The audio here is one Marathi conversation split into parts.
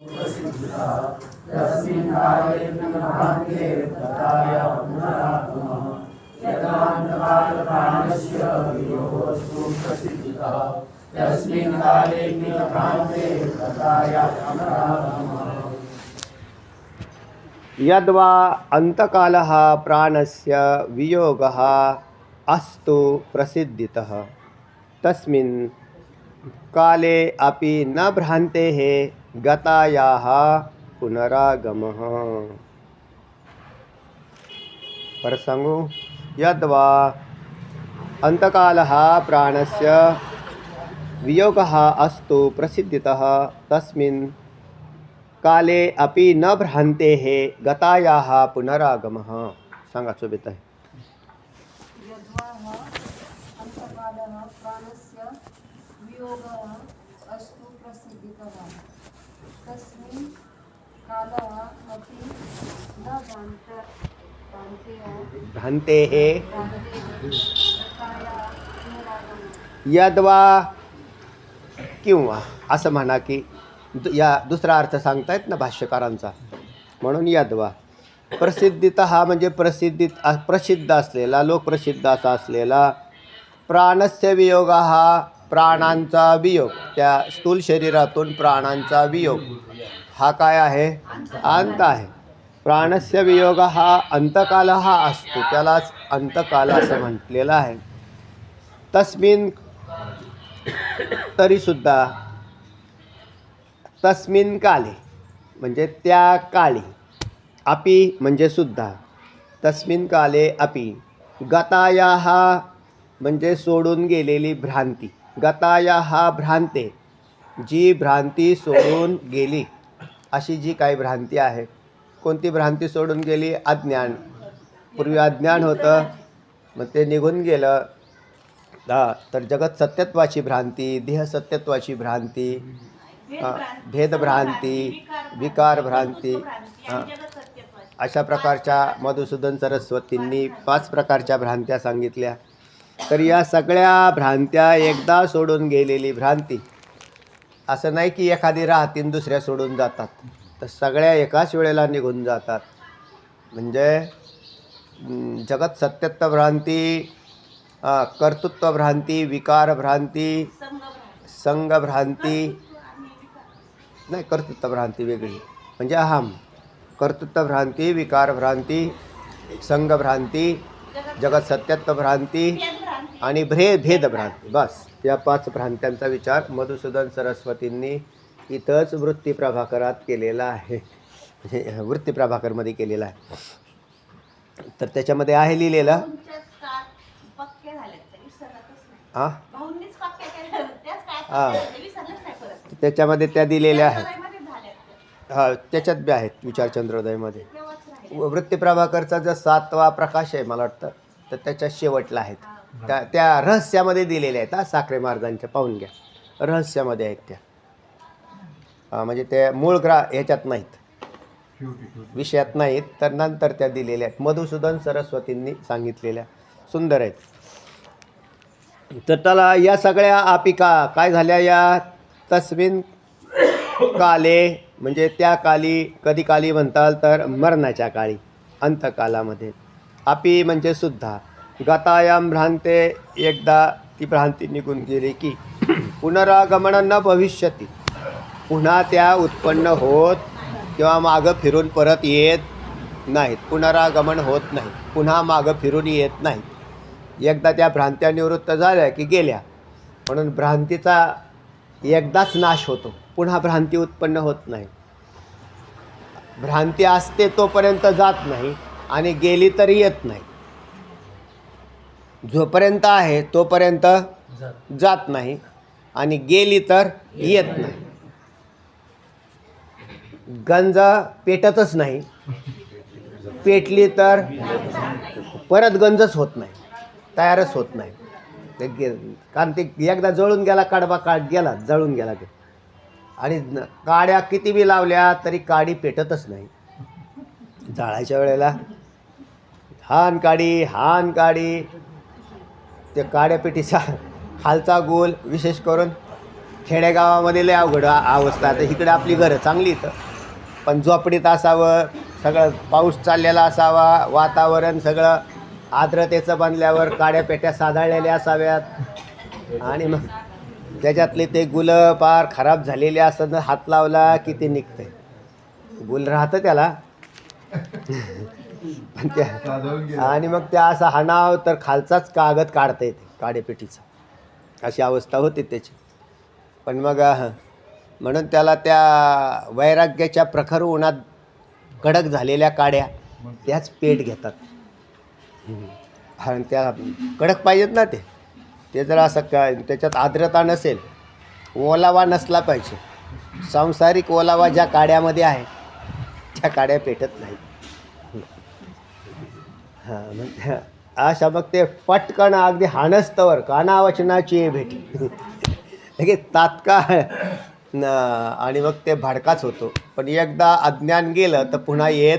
तस्मिन् काले भाग्ये तथाय पुनरागमः यदान्तकालप्राणस्य वियोगस्तु प्रसिद्धितः तस्मिन् काले भाग्ये तथाय पुनरागमः यद्वा अंतकालः प्राणस्य वियोगः अस्तु प्रसिद्धितः। तस्मिन् काले अपि न भ्रान्तेः गतायाः पुनरागमः। परसंगो यद्वा अंतकालः प्राणस्य वियोगः अस्तु प्रसिद्धितः, तस्मिन् काले अपि न भ्रान्तेः गतायाः पुनरागमः। सोबत। आहे अन्तकालः अस्तु प्रसिद्धितः तस्मिन् कालः अपि न भ्रान्त भ्रान्तेः यद्वा किंवा असं म्हणा की या दुसरा अर्थ सांगतायत ना भाष्यकारांचा. म्हणून यद्वा. प्रसिद्धीत हा म्हणजे प्रसिद्धीत प्रसिद्ध असलेला लोकप्रसिद्ध असा असलेला प्राणस्य वियोग हा प्राणांचा वियोग. त्या स्थूल शरीरातून प्राणांचा वियोग. हा काय आहे? अंत आहे. प्राणस्य वियोग हा अंतकाल हा असतो. त्यालाच अंतकाल असं म्हटलेलं आहे. तस्मिन तरीसुद्धा तस्मिन काले म्हणजे त्या काळी अपि म्हणजे सुद्धा. तस्मिन काले अपि गताया हा म्हणजे सोडून गेलेली भ्रांती. गताया हा भ्रांते जी भ्रांती सोडून गेली अशी जी काही भ्रांती आहे. कोणती भ्रांती सोडून गेली? अज्ञान. पूर्वी अज्ञान होतं मग ते निघून गेलं. हा तर जगत सत्यत्वाची भ्रांती देह सत्यत्वाची भ्रांती भेदभ्रांती विकार भ्रांती अशा प्रकारच्या मधुसूदन सरस्वतींनी पाच प्रकारच्या भ्रांत्या सांगितल्या. तर या सगळ्या भ्रांत्या एकदा सोडून गेलेली भ्रांती. असं नाही की एखादी राहतीन दुसऱ्या सोडून जातात. तर सगळ्या एकाच वेळेला निघून जातात. म्हणजे जगत सत्यत्व भ्रांती कर्तृत्व भ्रांती विकार भ्रांती संघ भ्रांती. नाही कर्तृत्व भ्रांती वेगळी. म्हणजे अहम. कर्तृत्व भ्रांती विकार भ्रांती संघ भ्रांती जगत सत्यत्व भ्रांती आणि भ्रे भेद भ्रांती. बस या पाच भ्रांत्यांचा विचार मधुसूदन सरस्वतींनी इथंच वृत्ती प्रभाकरात केलेला आहे. म्हणजे वृत्ती प्रभाकरमध्ये केलेला आहे. तर त्याच्यामध्ये आहे लिहिलेलं? हां हा. त्याच्यामध्ये त्या दिलेल्या आहेत. हा त्याच्यात बी आहेत विचारचंद्रोदयमध्ये. तेव्हाच राहिले. वृत्ती प्रभाकरचा जो सातवा प्रकाश आहे मला वाटतं तर त्याच्या शेवटला आहेत. त्या त्या रहस्यामध्ये दिलेल्या आहेत हा साखरे महाराजांच्या पाहून घ्या. रहस्यामध्ये आहेत त्या. म्हणजे ते मूळ ग्रा ह्याच्यात नाहीत. विषयात नाहीत तर नंतर त्या दिलेल्या आहेत. मधुसूदन सरस्वतींनी सांगितलेल्या सुंदर आहेत. तर त्याला या सगळ्या आपिका काय झाल्या या? तस्मिन काले म्हणजे त्या काली कधी काली म्हणताल तर मरणाच्या काळी अंतकालामध्ये. आपी म्हणजे सुद्धा. गतायाम भ्रांते एकदा ती भ्रांती निघून गेली की पुनरागमन न भविष्यती. पुन्हा त्या उत्पन्न होत किंवा मागं फिरून परत येत नाहीत. पुनरागमन होत नाही. पुन्हा मागं फिरून येत नाहीत. एकदा त्या भ्रांत्या निवृत्त झाल्या की गेल्या. म्हणून भ्रांतीचा एकदाच नाश होतो. पुन्हा भ्रांती उत्पन्न होत नाही. भ्रांती असते तोपर्यंत जात नाही आणि गेली तरी येत नाही. जोपर्यंत आहे तोपर्यंत जात. नाही. आणि गेली तर येत नाही. गंज पेटतच नाही. पेटली तर परत गंजच होत नाही. तयारच होत नाही. ते गे कारण ते एकदा जळून गेला काडबा काढ गेला जळून गेला ते. आणि काड्या किती बी लावल्या तरी काडी पेटतच नाही. जाळायच्या वेळेला हान काडी हान काडी ते काड्यापेटीचा खालचा गोल विशेष करून खेडेगावामध्ये लय अवघड अवस्था तर इकडे आपली घरं चांगली इथं पण झोपडीत असावं सगळं पाऊस चाललेला असावा वातावरण सगळं आर्द्रतेचं बनल्यावर काड्यापेट्या साधळलेल्या साधाळलेल्या असाव्यात. आणि मग त्याच्यातले ते गुलं पार खराब झालेले असतात हात लावला की ते निघतंय. गुल राहतं त्याला. पण त्या आणि मग त्या असा हाणाव तर खालचाच कागद काढता येते काडेपेटीचा अशी अवस्था होती त्याची. पण मग म्हणून त्याला त्या वैराग्याच्या प्रखर उन्हात कडक झालेल्या काड्या त्याच पेट घेतात. कारण त्या कडक पाहिजेत ना ते. ते जर असं काय त्याच्यात आर्द्रता नसेल ओलावा नसला पाहिजे. सांसारिक ओलावा ज्या काड्यामध्ये आहे त्या काड्या पेटत नाहीत. हां मग म्हणजे त्या- अशा मग ते पटकन अगदी हाणस्तवर कानावचनाची भेटी. लगेच तात्काळ आणि मग ते भडकाच होतो. पण एकदा अज्ञान गेलं तर पुन्हा येत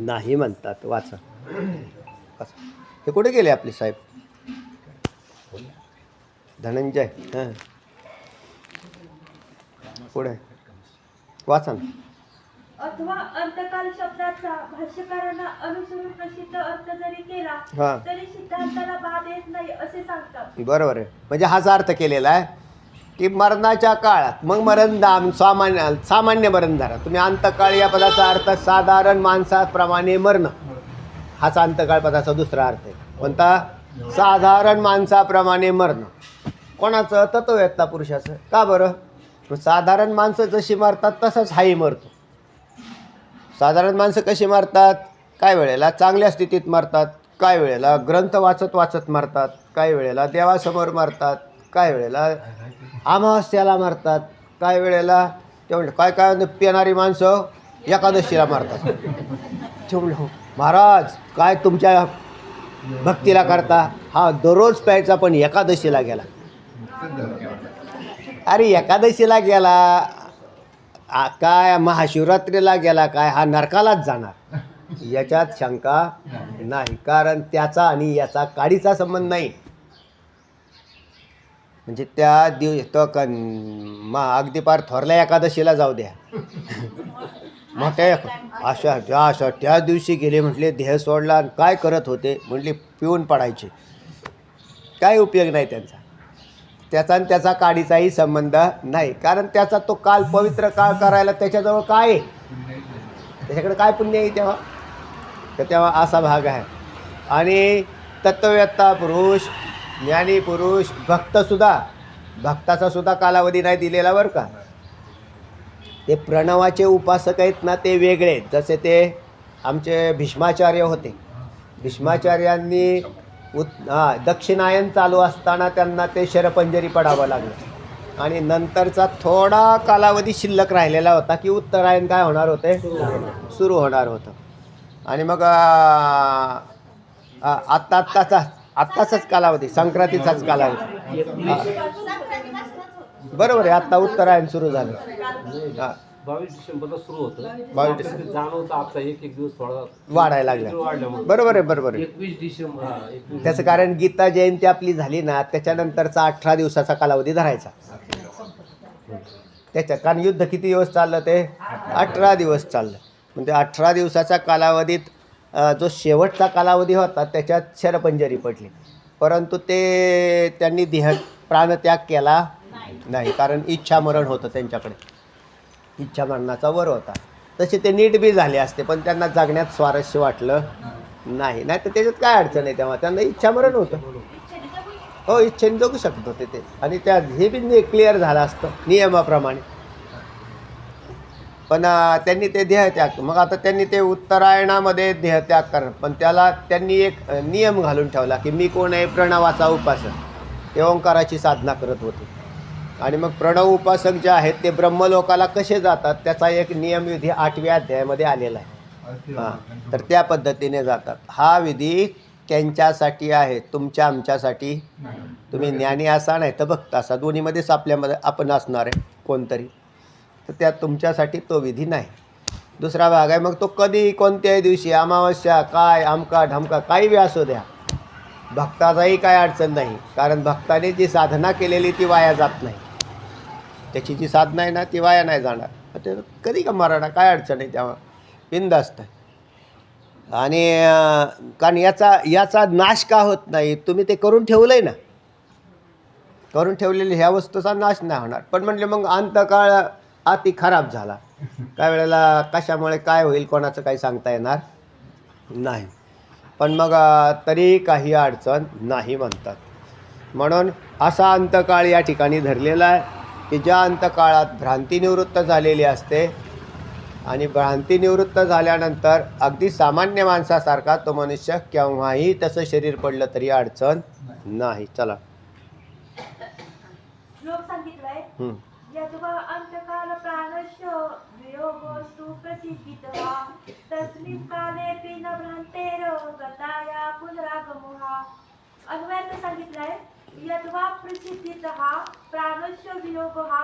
नाही म्हणतात. वाचा. वाचा. हे कुठे गेले आपले साहेब? धनंजय. हां. पुढे. वाचा ना. अथवा अंतकाल शब्दाचा भाष्यकारांना अनुसरून प्रसिद्ध अर्थ जरी केला हां. तरी सिद्धांताला बाध येत नाही असे सांगतात. बरोबर आहे. म्हणजे हाच अर्थ केलेला आहे की मरणाच्या काळात मग मरण दाम सामान्य सामान्य मरण धरा. तुम्ही अंतकाळ या पदाचा अर्थ साधारण माणसाप्रमाणे मरणं. हाच अंतकाळ पदाचा दुसरा अर्थ आहे. कोणता? साधारण माणसाप्रमाणे मरणं. कोणाचं? तत्ववेत्ता पुरुषाचं. का बरं? साधारण माणसं जशी मरतात तसंच हाही मरतो. साधारण माणसं कशी मारतात? काय वेळेला चांगल्या स्थितीत मारतात? काय वेळेला ग्रंथ वाचत वाचत मारतात? काय वेळेला देवासमोर मारतात? काय वेळेला अमावस्याला मारतात? काय वेळेला ते म्हणलं काय काय पिणारी माणसं एकादशीला मारतात. ते म्हणलं, हो. महाराज काय तुमच्या भक्तीला करता? हा दररोज प्यायचा पण एकादशीला गेला. अरे एकादशीला गेला? आ- काय महाशिवरात्रीला गेला काय हा नरकालाच जाणार. याच्यात शंका नाही कारण त्याचा आणि याचा काडीचा संबंध नाही. म्हणजे त्या दिव तो क मा अगदी पार थोरल्या एकादशीला जाऊ द्या. मोठ्या अशा त्या अशा त्या दिवशी गेले म्हटले देह सोडला आणि काय करत होते म्हटले पिऊन पडायचे. काय उपयोग नाही त्यांचा. त्याचा आणि त्याचा काडीचाही संबंध नाही. कारण त्याचा तो काल पवित्र काळ करायला त्याच्याजवळ काय आहे? त्याच्याकडे काय पुण्य आहे तेव्हा? तर तेव्हा असा भाग आहे. आणि तत्ववेत्ता पुरुष ज्ञानी पुरुष भक्तसुद्धा भक्ताचा सुद्धा कालावधी नाही दिलेला बरं का? ते प्रणवाचे उपासक आहेत ना ते वेगळे आहेत. जसे ते आमचे भीष्माचार्य होते. भीष्माचार्यांनी उत हां दक्षिणायन चालू असताना त्यांना ते शरपंजरी पडावं लागलं. आणि नंतरचा थोडा कालावधी शिल्लक राहिलेला होता की उत्तरायण काय होणार होते? सुरू होणार होतं. आणि मग आत्ता आत्ताचा आत्ताचाच कालावधी संक्रांतीचाच कालावधी. बरोबर आहे आत्ता उत्तरायण सुरू झालं. हां. बावीस डिसेंबरला सुरू होतं. बावीस जाणवतं आता एक एक दिवस थोडा वाढायला मग बरोबर आहे बरोबर आहे. एकवीस डिसेंबर हा त्याचं कारण गीता जयंती आपली झाली ना त्याच्यानंतरचा अठरा दिवसाचा कालावधी धरायचा. त्याच्या कारण युद्ध किती दिवस चाललं ते? अठरा दिवस चाललं. म्हणजे अठरा दिवसाच्या कालावधीत जो शेवटचा कालावधी होता त्याच्यात शरपंजरी पडली. परंतु ते त्यांनी देह प्राणत्याग केला नाही. कारण इच्छा मरण होतं त्यांच्याकडे. इच्छा मरणाचा वर होता. तसे ते नीट बी झाले असते पण त्यांना जगण्यात स्वारस्य वाटलं नाही. नाही तर त्याच्यात काय अडचण आहे तेव्हा? त्यांना इच्छा मरण होतं. हो इच्छेने जगू शकत होते ते. आणि त्या हे बी क्लिअर झालं असतं नियमाप्रमाणे. पण त्यांनी ते देहत्याग मग आता त्यांनी ते उत्तरायणामध्ये देहत्याग कर पण त्याला त्यांनी एक नियम घालून ठेवला की मी कोण आहे? प्रणवाचा उपासक. ते ओंकाराची साधना करत होते. आणि मग प्रणव उपासक जे आहेत ते ब्रह्मलोकाला कसे जातात? त्याचा एक नियमविधी आठव्या अध्यायामध्ये आलेला आहे. हां. तर त्या पद्धतीने जातात. हा विधी त्यांच्यासाठी आहे तुमच्या आमच्यासाठी. तुम्ही ज्ञानी असा नाही तर भक्त असा. दोन्हीमध्येच आपल्यामध्ये आपण असणार आहे कोणतरी. तर त्या तुमच्यासाठी तो विधी नाही. दुसरा भाग आहे मग तो कधी कोणत्याही दिवशी अमावस्या काय आमका ढमका काही बी असू द्या. भक्ताचाही काय अडचण नाही. कारण भक्ताने जी साधना केलेली ती वाया जात नाही. त्याची जी साधना आहे ना ती वाया नाही जाणार. ते कधी का मराठा? काय अडचण आहे तेव्हा बिंदास्त आहे. आणि कारण याचा याचा नाश का होत नाही? तुम्ही ते करून ठेवलं आहे ना. करून ठेवलेली ह्या वस्तूचा नाश नाही होणार. पण म्हणजे मग अंतकाळ अति खराब झाला. काय वेळेला कशामुळे काय होईल कोणाचं काही सांगता येणार नाही. पण मग तरी काही अडचण नाही म्हणतात. म्हणून असा अंतकाळ या ठिकाणी धरलेला आहे. की ज्या अंतकाळात भ्रांती निवृत्त झालेली असते आणि भ्रांती निवृत्त झाल्यानंतर अगदी सामान्य माणसासारखा तो मनुष्य केव्हाही त्याचं शरीर पडलं तरी अडचण नाही. चला. सांगितलाय यद्वा प्राणस्य वियोग प्रसिद्धितः प्राणस्य वियोगः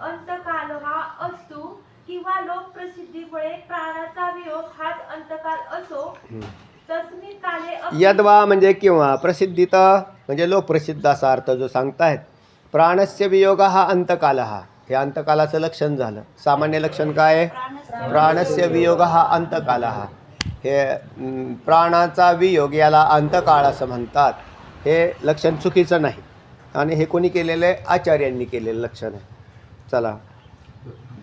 अंतकालः असतो किंवा लोकप्रसिद्धीमुळे प्राणाचा वियोग हाच अंतकाल असो तस्मिन् काले यद्वा म्हणजे किंवा प्रसिद्धित म्हणजे लोकप्रसिद्ध असा अर्थ जो सांगतायत प्राणस्य वियोग हा अंतकाल. हा हे अंतकालाचं लक्षण झालं. सामान्य लक्षण काय? आहे प्राणस्य वियोग हा अंतकाल. हा हे प्राणाचा वियोग याला अंतकाळ असं म्हणतात. हे लक्षण चुकीचं नाही. आणि हे कोणी केलेलं आहे? आचार्यांनी केलेलं लक्षण आहे. चला.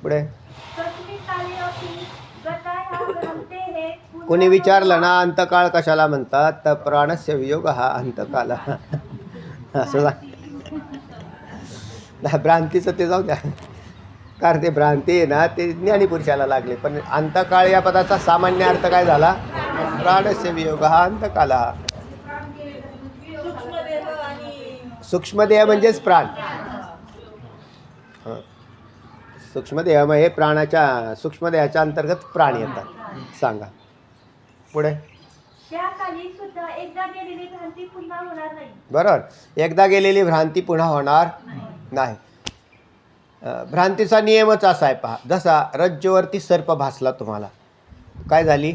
पुढे. कोणी विचारलं ना अंतकाळ कशाला म्हणतात? तर प्राणस्य वियोग हा अंतकाल. असं सांग भ्रांतीचं ते जाऊ द्या. कारण ते भ्रांती आहे ना ते ज्ञानीपुरुषाला लागले. पण अंतकाळ या पदाचा सामान्य अर्थ काय झाला? प्राणस्य वियोग हा अंतकाला हा सूक्ष्मदेह म्हणजेच प्राण. हं. सूक्ष्मदेह हे प्राणाच्या सूक्ष्मदेहाच्या अंतर्गत प्राण येतात. सांगा. पुढे. बरोबर. एकदा गेलेली भ्रांती पुन्हा होणार नाही. भ्रांतीचा नियमच असा आहे पहा. जसा रज्जूवरती सर्प भासला तुम्हाला. काय झाली?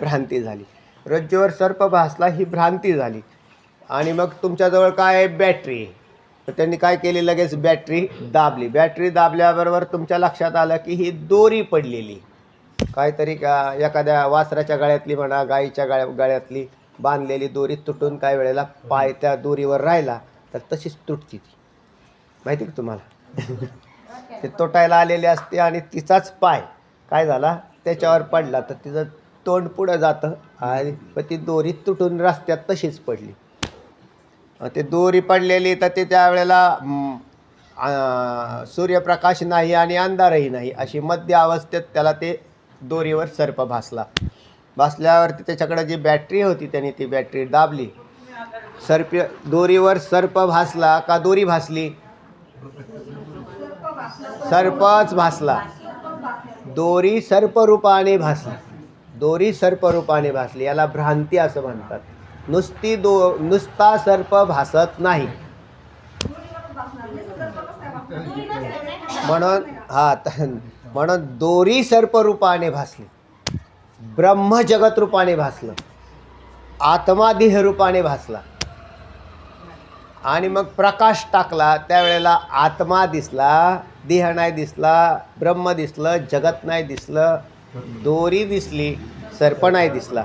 भ्रांती झाली. रज्जूवर सर्प भासला ही भ्रांती झाली. आणि मग तुमच्याजवळ काय आहे? बॅटरी तर त्यांनी काय केली? लगेच बॅटरी दाबली. बॅटरी दाबल्याबरोबर तुमच्या लक्षात आलं की ही दोरी पडलेली. काहीतरी का एखाद्या वासराच्या गळ्यातली म्हणा गाईच्या गळ्या गळ्यातली बांधलेली दोरी तुटून काही वेळेला पाय त्या दोरीवर राहिला तर तशीच तुटती ती. माहिती का तुम्हाला? ते तुटायला आलेली असते आणि तिचाच पाय काय झाला? त्याच्यावर पडला. तर तिचं तोंड पुढं जातं आणि ती दोरी तुटून रस्त्यात तशीच पडली. ते दोरी पडलेली तर ते त्यावेळेला सूर्यप्रकाश नाही आणि अंधारही नाही अशी मध्य अवस्थेत त्याला ते दोरीवर सर्प भासला. भासल्यावरती त्याच्याकडे जी बॅटरी होती त्याने ती बॅटरी दाबली. सर्प दोरीवर सर्प भासला का दोरी भासली? सर्पच भासला. दोरी सर्परूपाने भासली. दोरी सर्परूपाने भासली. याला भ्रांती असं म्हणतात. नुसती दो नुसता सर्प भासत नाही. म्हणून हा त- म्हणून दोरी सर्प रूपाने भासली. ब्रह्मजगत रूपाने भासलं. आत्मा देह रूपाने भासला. आणि मग प्रकाश टाकला. त्यावेळेला आत्मा दिसला देह नाही दिसला ब्रह्म दिसलं जगत नाही दिसलं दोरी दिसली सर्प नाही दिसला.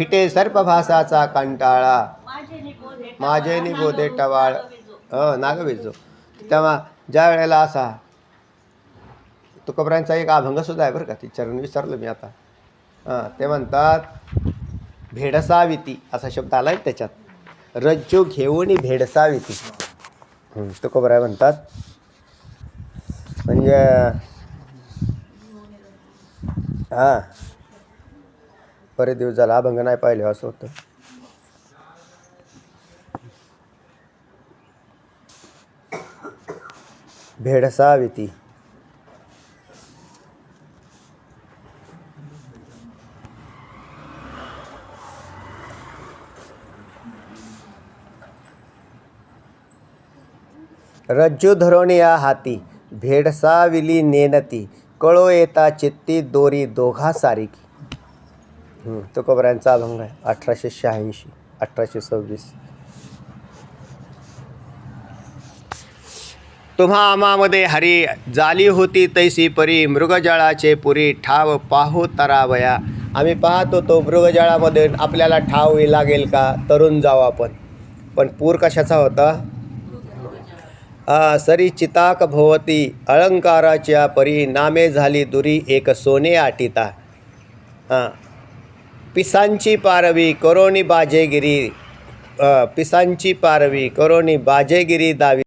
फिटे सर्पभासाचा कंटाळा. माझे निबोधे टवाळ हो नागवेजो. तेव्हा ज्या वेळेला असा तुकोबरांचा एक अभंगसुद्धा आहे बरं का ती चरण विसरलो मी आता. हां ते म्हणतात भेडसाविती असा शब्द आला आहे त्याच्यात. रज्जू घेऊन भेडसाविती. तुकोबराय म्हणतात. म्हणजे हां. बरेच दिवस झाला अभंग नाही पाहिले असं होतं. भेडसाविती रज्जू धरून या हाती भेडसाविली नेनती कळो येता चित्ती दोरी दोघा सारिकी. तुकोबरायांचा अभंग आहे. अठराशे शहाऐंशी अठराशे सव्वीस. तुम्हा आमामध्ये हरी जाली होती तैसी परी मृगजळाचे पुरी ठाव पाहू तरावया. आम्ही पाहतो तो मृगजळामध्ये आपल्याला ठाव लागेल का? तरुण जाऊ आपण. पण पूर कशाचा होता? सरी चिताक भोवती अलंकाराच्या परी नामे झाली दुरी एक सोने आटिता. हां पिसांची पारवी करोनी बाजेगिरी पिसांची पारवी करोनी बाजेगिरी दावी.